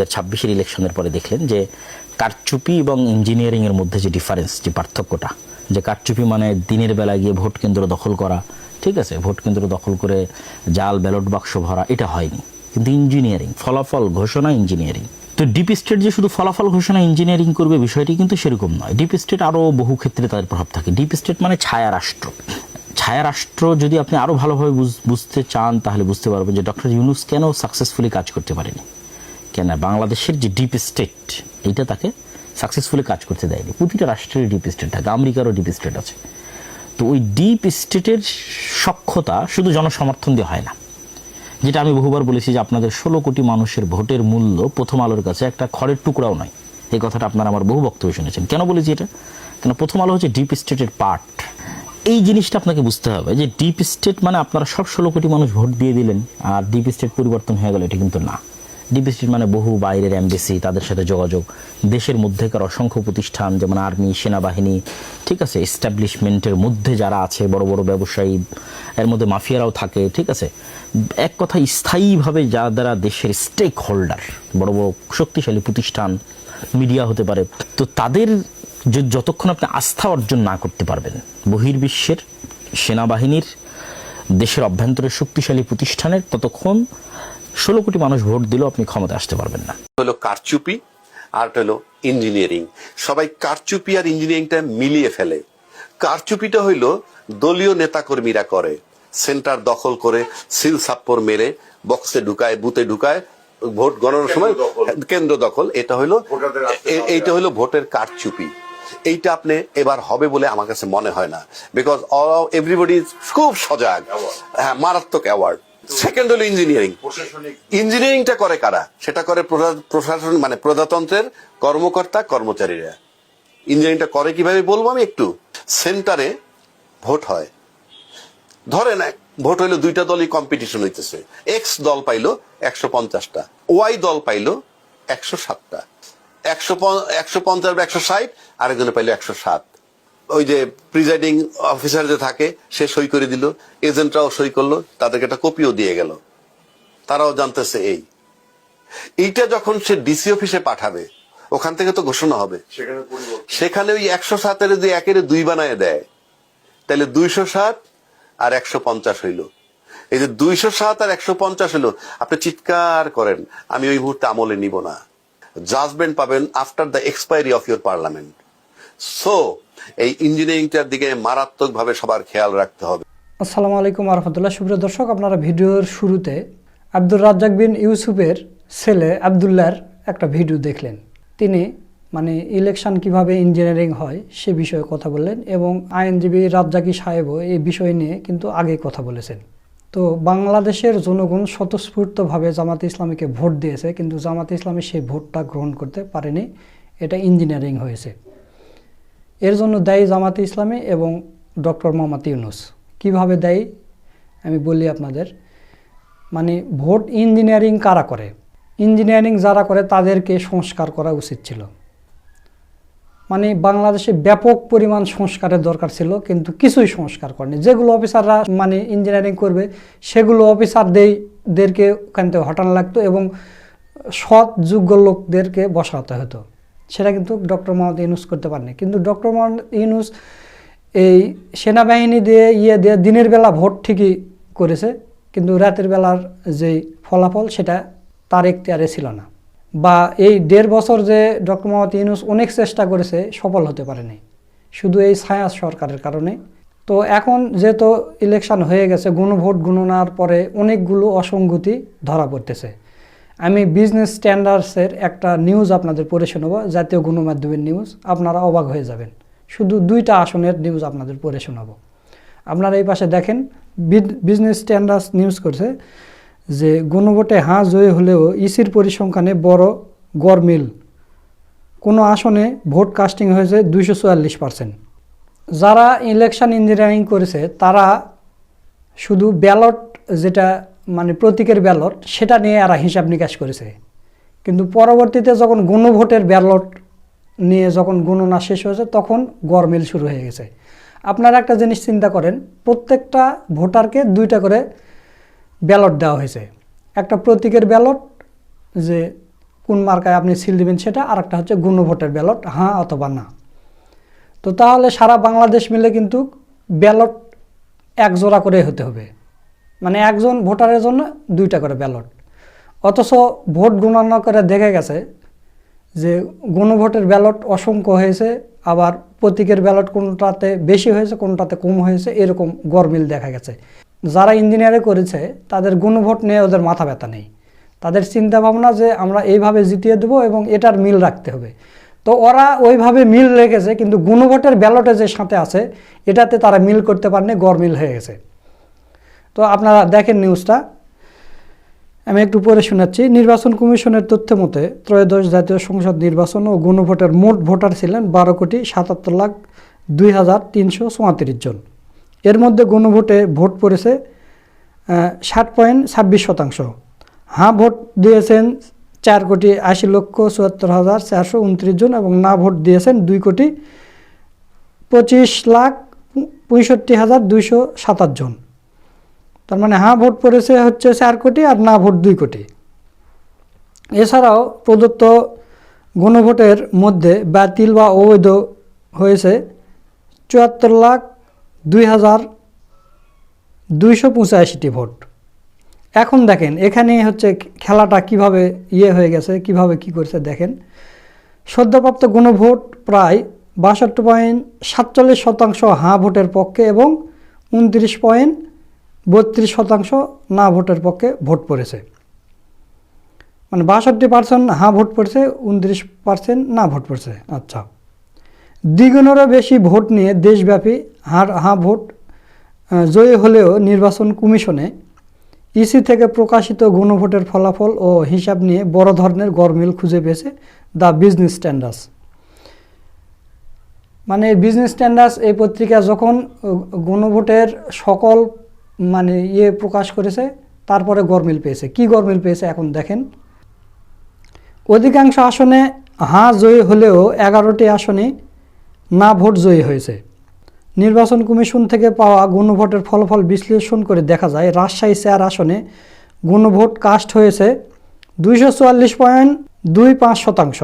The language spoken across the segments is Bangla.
হাজার ইলেকশনের পরে দেখলেন যে কারচুপি এবং ইঞ্জিনিয়ারিংয়ের মধ্যে যে ডিফারেন্স যে পার্থক্যটা, যে কারচুপি মানে দিনের বেলা গিয়ে ভোট কেন্দ্র দখল করা, ঠিক আছে? ভোট কেন্দ্র দখল করে জাল, ব্যালট বাক্স ভরা, এটা হয়নি। কিন্তু ইঞ্জিনিয়ারিং, ফলাফল, ঘোষণা ইঞ্জিনিয়ারিং। তো ডিপ স্টেট যে শুধু ফলাফল, ঘোষণা, ইঞ্জিনিয়ারিং করবে বিষয়টি কিন্তু সেরকম নয়। ডিপ স্টেট আরও বহু ক্ষেত্রে তাদের প্রভাব থাকে। ডিপ স্টেট মানে ছায়া রাষ্ট্র। ছায়া রাষ্ট্র যদি আপনি আরও ভালোভাবে বুঝ- বুঝতে চান, তাহলে বুঝতে পারবেন যে ডক্টর ইউনুস কেন সাকসেসফুলি কাজ করতে পারেনি। কেন বাংলাদেশের যে ডিপ স্টেট এটা তাকে সাকসেসফুলি কাজ করতে দেয়নি। প্রতিটা রাষ্ট্রের ডিপ স্টেট থাকে, আমেরিকারও ডিপ স্টেট আছে। তো ওই ডিপ স্টেটের সক্ষতা শুধু জনসমর্থন দিয়ে হয় না। যেটা আমি বহুবার বলেছি যে আপনাদের ষোলো কোটি মানুষের ভোটের মূল্য প্রথম আলোর কাছে একটা খড়ের টুকরাও নয়। এই কথাটা আপনারা আমার বহু বক্তব্য শুনেছেন। কেন বলেছি এটা? কেন প্রথম আলো হচ্ছে ডিপ স্টেটের পার্ট এই জিনিসটা আপনাকে বুঝতে হবে যে ডিপ স্টেট মানে আপনারা সব ষোলো কোটি মানুষ ভোট দিয়ে দিলেন আর ডিপ স্টেট পরিবর্তন হয়ে গেল, এটা কিন্তু না। ডিপ মানে বহু বাইরের এমবেসি তাদের সাথে যোগাযোগ। দেশের মধ্যেকার অসংখ্য প্রতিষ্ঠান, যেমন আর্মি, সেনাবাহিনী, ঠিক আছে এস্টাবলিশমেন্টের মধ্যে যারা আছে, বড় বড় ব্যবসায়ী, এর মধ্যে মাফিয়ারাও থাকে, ঠিক আছে। এক কথা, স্থায়ীভাবে যারা দেশের স্টেক হোল্ডার বড় বড় শক্তিশালী প্রতিষ্ঠান, মিডিয়া হতে পারে, তো তাদের যতক্ষণ আপনি আস্থা অর্জন না করতে পারবেন, বহির্বিশ্বের সেনাবাহিনীর, দেশের অভ্যন্তরের শক্তিশালী প্রতিষ্ঠানের, ততক্ষণ ষোলো কোটি মানুষ ভোট দিলেও আপনি ক্ষমতা আসতে পারবেন না। হলো কারচুপি আর হলো ইঞ্জিনিয়ারিং। সবাই কারচুপি আর ইঞ্জিনিয়ারিংটা মিলিয়ে ফেলে। কারচুপিটা হইল দলীয় নেতাকর্মীরা করে সেন্টার দখল করে সিল সাপ্পর মেরে বক্সে ঢুকায় বুথে ঢুকায় ভোট গণনার সময় কেন্দ্র দখল। এটা হইল এইটা হইল ভোটের কারচুপি। এইটা আপনি এবার হবে বলে আমার কাছে মনে হয় না বিকজ অল এভরিবডি খুব সজাগ। হ্যাঁ মারাত্মক অ্যাওয়ার্ড সেকেন্ড হলো ইঞ্জিনিয়ারিং ইঞ্জিনিয়ারিংটা করে কারা? সেটা করে প্রশা- প্রশাসন মানে প্রজাতন্ত্রের কর্মকর্তা কর্মচারীরা। ইঞ্জিনিয়ারিংটা করে কীভাবে বলব আমি একটু? সেন্টারে ভোট হয়। ধরেন ভোট হইল দুইটা দলই কম্পিটিশন হইতেছে। এক্স দল পাইলো একশো পঞ্চাশটা। ওয়াই দল পাইলো একশো সাতটা একশো একশো পঞ্চাশ বা একশো ষাট আরেকজনে পাইলো একশো সাত ওই যে প্রিজাইডিং অফিসার যে থাকে সে সই করে দিল। এজেন্টরাও সই করল তাদেরকে একটা কপিও দিয়ে গেল। তারাও জানতেছে এই। এইটা যখন সে ডিসি অফিসে পাঠাবে ওখান থেকে তো ঘোষণা হবে। সেখানে ওই একশো সাতের যদি একের দুই বানায় দেয় তাহলে দুইশো সাত আর একশো পঞ্চাশ হইল। এই যে দুইশো সাত আর একশো পঞ্চাশ হইল আপনি চিৎকার করেন আমি ওই মুহূর্তে আমলে নিব না। জাজমেন্ট পাবেন after the expiry of your parliament so এই ইঞ্জিনিয়ারিংটার দিকে মারাত্মক ভাবে সবার খেয়াল রাখতে হবে। আসসালামু আলাইকুম রহমতুল্লাহ। সুপ্রিয় দর্শক, আপনারা ভিডিওর শুরুতে আব্দুর রাজ্জাক বিন ইউসুফের ছেলে আবদুল্লার একটা ভিডিও দেখলেন। তিনি মানে ইলেকশন কীভাবে ইঞ্জিনিয়ারিং হয় সে বিষয়ে কথা বললেন এবং আইনজীবী রাজ্জাকি সাহেবও এই বিষয় নিয়ে কিন্তু আগে কথা বলেছেন। তো বাংলাদেশের জনগণ স্বতঃস্ফূর্তভাবে জামাতে ইসলামীকে ভোট দিয়েছে, কিন্তু জামাতে ইসলামী সেই ভোটটা গ্রহণ করতে পারেনি। এটা ইঞ্জিনিয়ারিং হয়েছে। এর জন্য দায়ী জামাতে ইসলামী এবং ডক্টর মোহাম্মদ ইউনুস। কীভাবে দায়ী? আমি বলি আপনাদের মানে ভোট ইঞ্জিনিয়ারিং কারা করে? ইঞ্জিনিয়ারিং যারা করে তাদেরকে সংস্কার করা উচিত ছিল। মানে বাংলাদেশে ব্যাপক পরিমাণ সংস্কারের দরকার ছিল, কিন্তু কিছুই সংস্কার করেনি। যেগুলো অফিসাররা মানে ইঞ্জিনিয়ারিং করবে, সেগুলো অফিসারদেরকে ওখান থেকে হটানো লাগতো এবং সৎ, যোগ্য লোকদেরকে বসাতে হতো। সেটা কিন্তু ডক্টর মোহাম্মদ ইউনুস করতে পারেনি। কিন্তু ডক্টর মোহাম্মদ ইউনুস এই সেনাবাহিনী দিয়ে ইয়ে দিয়ে দিনের বেলা ভোট ঠিকই করেছে, কিন্তু রাতের বেলার যে ফলাফল সেটা তার এখতিয়ারে ছিল না। বা এই দেড় বছর যে ডক্টর মোহাম্মদ ইউনুস অনেক চেষ্টা করেছে, সফল হতে পারেনি। শুধু এই ছায়া সরকারের কারণে। তো এখন যেহেতু ইলেকশন হয়ে গেছে, গণভোট গণনার পরে অনেকগুলো অসঙ্গতি ধরা পড়তেছে। আমি বিজনেস স্ট্যান্ডার্ডসের একটা নিউজ আপনাদের পড়ে শোনাবো, জাতীয় গণমাধ্যমের নিউজ আপনারা অবাক হয়ে যাবেন। শুধু দুইটা আসনের নিউজ আপনাদের পড়ে শোনাবো। আপনারা এই পাশে দেখেন বিজনেস স্ট্যান্ডার্ডস নিউজ করছে যে গণভোটে হাঁ জয়ী হলেও ইসির পরিসংখ্যানে বড় গড়মিল। কোনো আসনে ভোট কাস্টিং হয়েছে দুইশো চুয়াল্লিশ পার্সেন্ট যারা ইলেকশন ইঞ্জিনিয়ারিং করেছে, তারা শুধু ব্যালট যেটা মানে প্রতীকের ব্যালট, সেটা নিয়ে এরা হিসাব নিকাশ করেছে। কিন্তু পরবর্তীতে যখন গণভোটের ব্যালট নিয়ে যখন গণনা শেষ হয়েছে, তখন গরমিল শুরু হয়ে গেছে। আপনারা একটা জিনিস চিন্তা করেন, প্রত্যেকটা ভোটারকে দুইটা করে ব্যালট দেওয়া হয়েছে। একটা প্রতীকের ব্যালট, যে কোন মার্কায় আপনি সিল দেবেন সেটা আর একটা হচ্ছে গণভোটের ব্যালট হ্যাঁ অথবা না। তো তাহলে সারা বাংলাদেশ মিলে কিন্তু ব্যালট একজোড়া করে হতে হবে। মানে একজন ভোটারের জন্য দুইটা করে ব্যালট। অথচ ভোট গণনা করে দেখা গেছে যে গণভোটের ব্যালট অসংখ্য হয়েছে, আবার প্রতীকের ব্যালট কোনটাতে বেশি হয়েছে, কোনটাতে কম হয়েছে, এরকম গরমিল দেখা গেছে। যারা ইঞ্জিনিয়ারে করেছে, তাদের গণভোট নিয়ে ওদের মাথা ব্যথা নেই। তাদের চিন্তা ভাবনা যে আমরা এইভাবে জিতিয়ে দেবো এবং এটার মিল রাখতে হবে। তো ওরা ওইভাবে মিল রেখেছে, কিন্তু গণভোটের ব্যালটে যে সাথে আছে, এটাতে তারা মিল করতে পারেনি, গরমিল হয়ে গেছে। তো আপনারা দেখেন নিউজটা আমি একটু পরে শোনাচ্ছি। নির্বাচন কমিশনের তথ্য মতে, ত্রয়োদশ জাতীয় সংসদ নির্বাচন ও গণভোটের মোট ভোটার ছিলেন বারো কোটি সাতাত্তর লাখ দুই হাজার তিনশো চুয়াত্রিশ জন। এর মধ্যে গণভোটে ভোট পড়েছে ষাট পয়েন্ট ছাব্বিশ শতাংশ। হ্যাঁ ভোট দিয়েছেন চার কোটি আশি লক্ষ চুয়াত্তর হাজার চারশো উনত্রিশ জন এবং না ভোট দিয়েছেন দুই কোটি পঁচিশ লাখ পঁয়ষট্টি হাজার দুইশো সাতাশ জন। তার মানে হ্যাঁ ভোট পড়েছে হচ্ছে চার কোটি আর না, ভোট দুই কোটি। এছাড়াও প্রদত্ত গণভোটের মধ্যে বাতিল বা অবৈধ হয়েছে চুয়াত্তর লাখ দুই হাজার দুইশো পঁচাশিটি ভোট। এখন দেখেন, এখানে হচ্ছে খেলাটা কীভাবে ইয়ে হয়ে গেছে, কীভাবে কি করছে দেখেন। সদ্যপ্রাপ্ত গণভোট প্রায় বাষট্টি পয়েন্ট সাতচল্লিশ শতাংশ হাঁ ভোটের পক্ষে এবং উনত্রিশ পয়েন্ট বত্রিশ শতাংশ না ভোটের পক্ষে ভোট পড়েছে। মানে বাষট্টি পার্সেন্ট হাঁ ভোট পড়েছে, উনত্রিশ পার্সেন্ট না ভোট পড়েছে। আচ্ছা। দ্বিগুণেরও বেশি ভোট নিয়ে দেশব্যাপী হাঁ হাঁ ভোট জয়ী হলেও নির্বাচন কমিশনে ইসি থেকে প্রকাশিত গণভোটের ফলাফল ও হিসাব নিয়ে বড় ধরনের গরমিল খুঁজে পেয়েছে দ্য বিজনেস স্ট্যান্ডার্স মানে বিজনেস স্ট্যান্ডার্স এই পত্রিকা যখন গণভোটের সকল মানে ইয়ে প্রকাশ করেছে, তারপরে গরমিল পেয়েছে। কি গরমিল পেয়েছে এখন দেখেন। অধিকাংশ আসনে হাঁ জয়ী হলেও এগারোটি আসনে না ভোট জয়ী হয়েছে। নির্বাচন কমিশন থেকে পাওয়া গণভোটের ফলাফল বিশ্লেষণ করে দেখা যায়, রাজশাহী চেয়ার আসনে গণভোট কাস্ট হয়েছে দুইশো চুয়াল্লিশ পয়েন্ট দুই পাঁচ শতাংশ।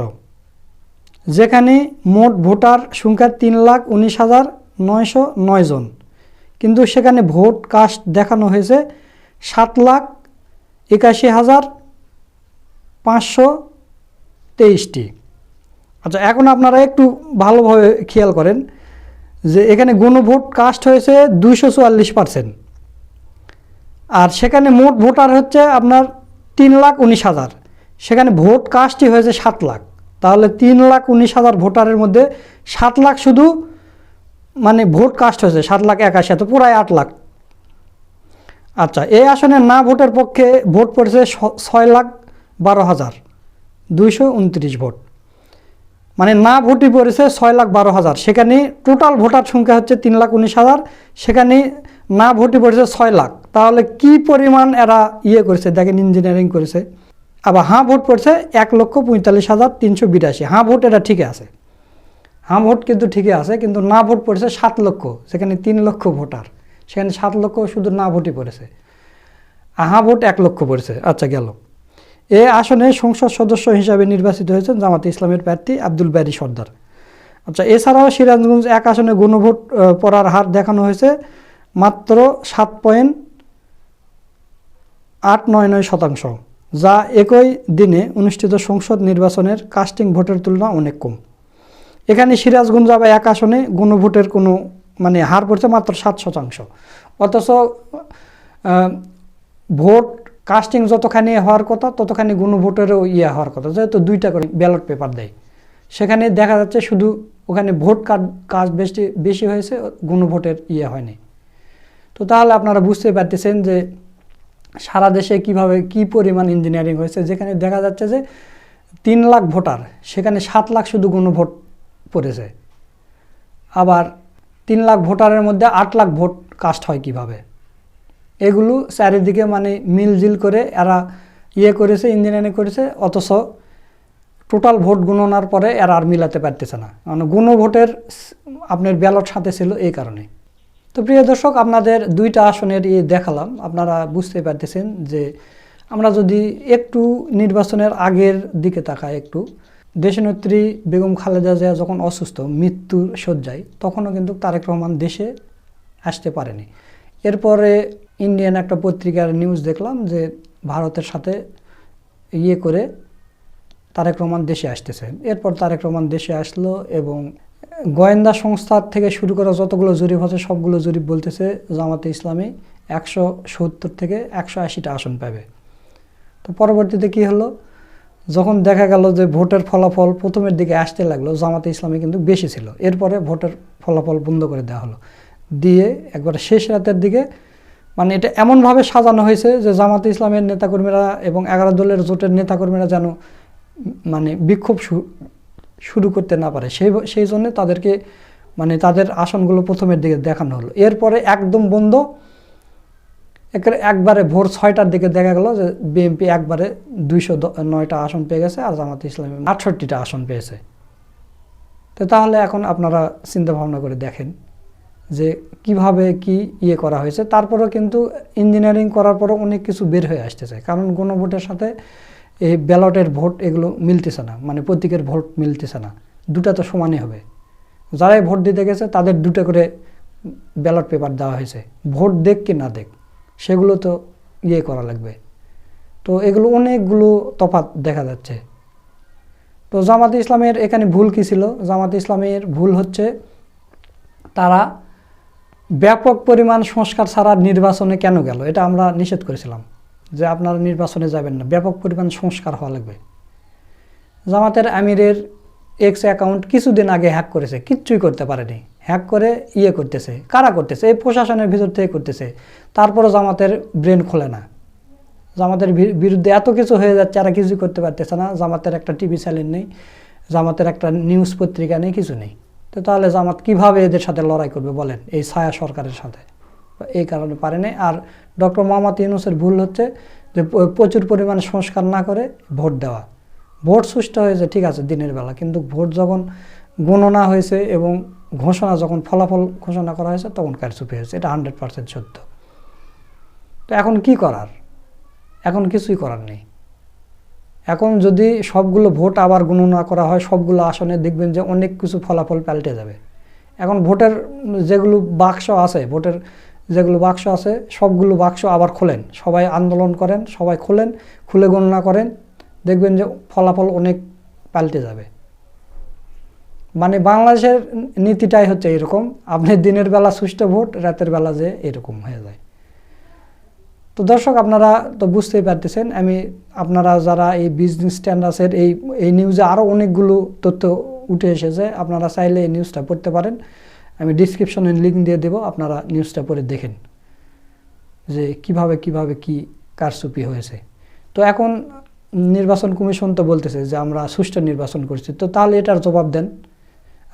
যেখানে মোট ভোটার সংখ্যা তিন লাখ উনিশ হাজার নয়শো নয় জন। কিন্তু সেখানে ভোট কাস্ট দেখানো হয়েছে সাত লাখ একাশি হাজার পাঁচশো তেইশটি। আচ্ছা এখন আপনারা একটু ভালোভাবে খেয়াল করেন যে এখানে গণভোট কাস্ট হয়েছে দুইশো চুয়াল্লিশ পার্সেন্ট। আর সেখানে মোট ভোটার হচ্ছে আপনার তিন লাখ উনিশ হাজার। সেখানে ভোট কাস্টই হয়েছে সাত লাখ। তাহলে তিন লাখ উনিশ হাজার ভোটারের মধ্যে সাত লাখ শুধু মানে ভোট কাস্ট হয়েছে, সাত লাখ একাশি তো পুরাই আট লাখ। আচ্ছা এই আসনে না ভোটের পক্ষে ভোট পড়েছে ছয় লাখ বারো হাজার, দুইশো উনত্রিশ ভোট। মানে না ভোটই পড়েছে ছয় লাখ বারো হাজার, সেখানে টোটাল ভোটার সংখ্যা হচ্ছে তিন লাখ উনিশ হাজার, সেখানে না ভোটই পড়েছে ছয় লাখ। তাহলে কি পরিমাণ এরা ইয়ে করেছে, দেখেন ইঞ্জিনিয়ারিং করেছে? আবার হাঁ, ভোট পড়ছে এক লক্ষ পঁয়তাল্লিশ হাজার তিনশো বিরাশি, হাঁ, ভোট এটা ঠিক আছে। হাঁ ভোট কিন্তু ঠিকই আছে, কিন্তু না ভোট পড়েছে সাত লক্ষ, সেখানে তিন লক্ষ ভোটার। সেখানে সাত লক্ষ শুধু না ভোটই পড়েছে। আহা ভোট এক লক্ষ পড়েছে আচ্ছা গেল। এ আসনে সংসদ সদস্য হিসাবে নির্বাচিত হয়েছেন জামাতে ইসলামের প্রার্থী আব্দুল ব্যারি সর্দার। আচ্ছা এছাড়াও সিরাজগঞ্জ এক আসনে গণভোট পড়ার হার দেখানো হয়েছে মাত্র সাত পয়েন্ট আট নয় নয় শতাংশ, যা একই দিনে অনুষ্ঠিত সংসদ নির্বাচনের কাস্টিং ভোটের তুলনা অনেক কম। এখানে সিরাজগঞ্জ বা এক আসনে গণভোটের কোনো মানে হার পড়ছে মাত্র সাত শতাংশ। অথচ ভোট কাস্টিং যতখানি হওয়ার কথা, ততখানি গণভোটেরও ইয়ে হওয়ার কথা। যেহেতু দুইটা করে ব্যালট পেপার দেয়, সেখানে দেখা যাচ্ছে শুধু ওখানে ভোট কাজ বেশি বেশি হয়েছে, গণভোটের ইয়ে হয়নি। তো তাহলে আপনারা বুঝতে পারতেছেন যে সারা দেশে কীভাবে কি পরিমাণ ইঞ্জিনিয়ারিং হয়েছে। যেখানে দেখা যাচ্ছে যে তিন লাখ ভোটার, সেখানে সাত লাখ শুধু গণভোট পড়েছে। আবার তিন লাখ ভোটারের মধ্যে আট লাখ ভোট কাস্ট হয় কীভাবে? এগুলো চারিদিকে মানে মিলজিল করে এরা ইয়ে করেছে, ইঞ্জিনিয়ারিং করেছে, অথচ টোটাল ভোট গণনার পরে এরা আর মিলাতে পারতেছে না। মানে গণভোটের স- আপনার ব্যালট সাথে ছিল এই কারণে। তো প্রিয় দর্শক, আপনাদের দুইটা আসনের ইয়ে দেখালাম। আপনারা বুঝতে পারতেছেন যে আমরা যদি একটু নির্বাচনের আগের দিকে তাকাই একটু দেশনেত্রী বেগম খালেদা জিয়া যখন অসুস্থ, মৃত্যুর শয্যায়, তখনও কিন্তু তারেক রহমান দেশে আসতে পারেনি। এরপরে ইন্ডিয়ান একটা পত্রিকার নিউজ দেখলাম যে ভারতের সাথে ইয়ে করে তারেক রহমান দেশে আসতেছে। এরপর তারেক রহমান দেশে আসলো এবং গোয়েন্দা সংস্থার থেকে শুরু করা যতগুলো জরিপ আছে, সবগুলো জরিপ বলতেছে জামাতে ইসলামী একশো সত্তর থেকে একশো আশিটা আসন পাবে। তো পরবর্তীতে কি হলো? যখন দেখা গেল যে ভোটের ফলাফল প্রথমের দিকে আসতে লাগল, জামাতে ইসলামী কিন্তু বেশি ছিল। এরপরে ভোটের ফলাফল বন্ধ করে দেওয়া হলো। দিয়ে একবার শেষ রাতের দিকে মানে এটা এমনভাবে সাজানো হয়েছে যে জামাতে ইসলামের নেতাকর্মীরা এবং এগারো দলের জোটের নেতাকর্মীরা যেন মানে বিক্ষোভ শুরু করতে না পারে। সেই সেই জন্য তাদেরকে মানে তাদের আসনগুলো প্রথমের দিকে দেখানো হলো। এরপরে একদম বন্ধ একেবারে ভোর ছয়টার দিকে দেখা গেল যে বিএনপি একবারে দুইশো নয়টা আসন পেয়ে গেছে আর জামাতে ইসলামী আটষট্টিটা আসন পেয়েছে। তো তাহলে এখন আপনারা চিন্তা ভাবনা করে দেখেন যে কীভাবে কি ইয়ে করা হয়েছে। তারপরেও কিন্তু ইঞ্জিনিয়ারিং করার পরও অনেক কিছু বের হয়ে আসতেছে। কারণ গণভোটের সাথে এই ব্যালটের ভোট এগুলো মিলতেছে না মানে প্রতীকের ভোট মিলতেছে না। দুটা তো সমানই হবে। যারাই ভোট দিতে গেছে তাদের দুটো করে ব্যালট পেপার দেওয়া হয়েছে। ভোট দেখ কি না দেখ। সেগুলো তো ইয়ে করা লাগবে। তো এগুলো অনেকগুলো তফাত দেখা যাচ্ছে। তো জামাতে ইসলামের এখানে ভুল কী ছিল? জামাতে ইসলামের ভুল হচ্ছে তারা ব্যাপক পরিমাণ সংস্কার ছাড়া নির্বাচনে কেন গেল? এটা আমরা নিষেধ করেছিলাম যে আপনারা নির্বাচনে যাবেন না। ব্যাপক পরিমাণ সংস্কার হওয়া লাগবে। জামাতের আমিরের এক্স অ্যাকাউন্ট কিছুদিন আগে হ্যাক করেছে, কিচ্ছুই করতে পারেনি। হ্যাক করে ইয়ে করতেছে, কারা করতেছে? এই প্রশাসনের ভিতর থেকে করতেছে। তারপরও জামাতের ব্রেন খোলে না। জামাতের বিরুদ্ধে এত কিছু হয়ে যাচ্ছে, আর কিছুই করতে পারতেছে না। জামাতের একটা টিভি চ্যানেল নেই, জামাতের একটা নিউজ পত্রিকা নেই, কিছু নেই। তো তাহলে জামাত কীভাবে এদের সাথে লড়াই করবে বলেন? এই ছায়া সরকারের সাথে। এই কারণে পারে নাই। আর ডক্টর মোহাম্মদ ইউনুসের ভুল হচ্ছে যে প্রচুর পরিমাণে সংস্কার না করে ভোট দেওয়া। ভোট সুষ্ঠু হয়েছে, ঠিক আছে, দিনের বেলা। কিন্তু ভোট যখন গণনা হয়েছে এবং ঘোষণা যখন ফলাফল ঘোষণা করা হয়েছে, তখন কারচুপি হয়েছে। এটা হান্ড্রেড পার্সেন্ট সত্য। তো এখন কি করার? এখন কিছুই করার নেই। এখন যদি সবগুলো ভোট আবার গণনা করা হয়, সবগুলো আসনে দেখবেন যে অনেক কিছু ফলাফল পাল্টে যাবে। এখন ভোটের যেগুলো বাক্স আছে, ভোটের যেগুলো বাক্স আছে, সবগুলো বাক্স আবার খোলেন। সবাই আন্দোলন করেন, সবাই খোলেন, খুলে গণনা করেন দেখবেন যে ফলাফল অনেক পাল্টে যাবে। মানে বাংলাদেশের নীতিটাই হচ্ছে এরকম, আপনি দিনের বেলা সুষ্ঠু ভোট, রাতের বেলা যে এরকম হয়ে যায়। তো দর্শক, আপনারা তো বুঝতেই পারতেছেন, আমি আপনারা যারা এই বিজনেস স্ট্যান্ডার্সের এই এই নিউজে আরও অনেকগুলো তথ্য উঠে এসেছে, আপনারা চাইলে এই নিউজটা পড়তে পারেন। আমি ডিসক্রিপশনে লিঙ্ক দিয়ে দেবো, আপনারা নিউজটা পড়ে দেখেন যে কীভাবে কীভাবে কি কারচুপি হয়েছে। তো এখন নির্বাচন কমিশন তো বলতেছে যে আমরা সুষ্ঠু নির্বাচন করছি। তো তাহলে এটার জবাব দেন।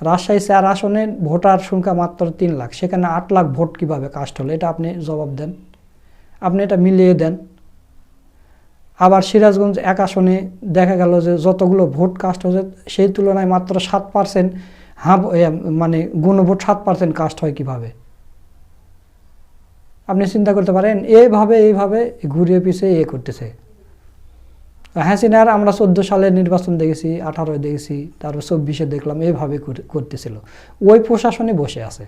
রাজশাহী চার আসনে ভোটার সংখ্যা মাত্র তিন লাখ, সেখানে আট লাখ ভোট কীভাবে কাস্ট হলো, এটা আপনি জবাব দেন। আপনি এটা মিলিয়ে দেন। আবার সিরাজগঞ্জ এক আসনে দেখা গেল যে যতগুলো ভোট কাস্ট হয়েছে, সেই তুলনায় মাত্র সাত পার্সেন্ট হাফ মানে গণভোট সাত পার্সেন্ট কাস্ট হয় কীভাবে? আপনি চিন্তা করতে পারেন এইভাবে এইভাবে ঘুরিয়ে পিছিয়ে এ করতেছে। হাসিনার আমরা চোদ্দ সালে নির্বাচন দেখেছি, আঠারোয় দেখেছি, তারপর চব্বিশে দেখলাম, এইভাবে করে- করতেছিল। ওই প্রশাসনে বসে আছে।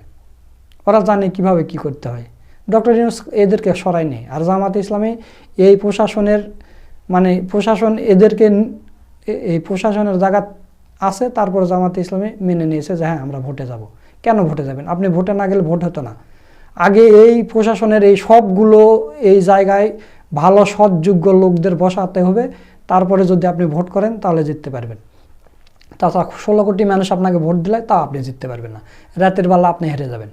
ওরা জানে কীভাবে কি করতে হয়। ডক্টর ইউনুস এদেরকে সরায়নি। আর জামাত ইসলামী এই প্রশাসনের মানে প্রশাসন এদেরকে এই প্রশাসনের জায়গা আছে, তারপর জামাত ইসলামী মেনে নিয়েছে যে হ্যাঁ আমরা ভোটে যাব। কেন ভোটে যাবেন? আপনি ভোটে না গেলে ভোট হতো না। আগে এই প্রশাসনের এই সবগুলো এই জায়গায় ভালো সৎযোগ্য লোকদের বসাতে হবে। তারপরে যদি আপনি ভোট করেন, তাহলে জিততে পারবেন। তাছাড়া ষোলো কোটি মানুষ আপনাকে ভোট দিলে, তা আপনি জিততে পারবেন না। রাতের বেলা আপনি হেরে যাবেন।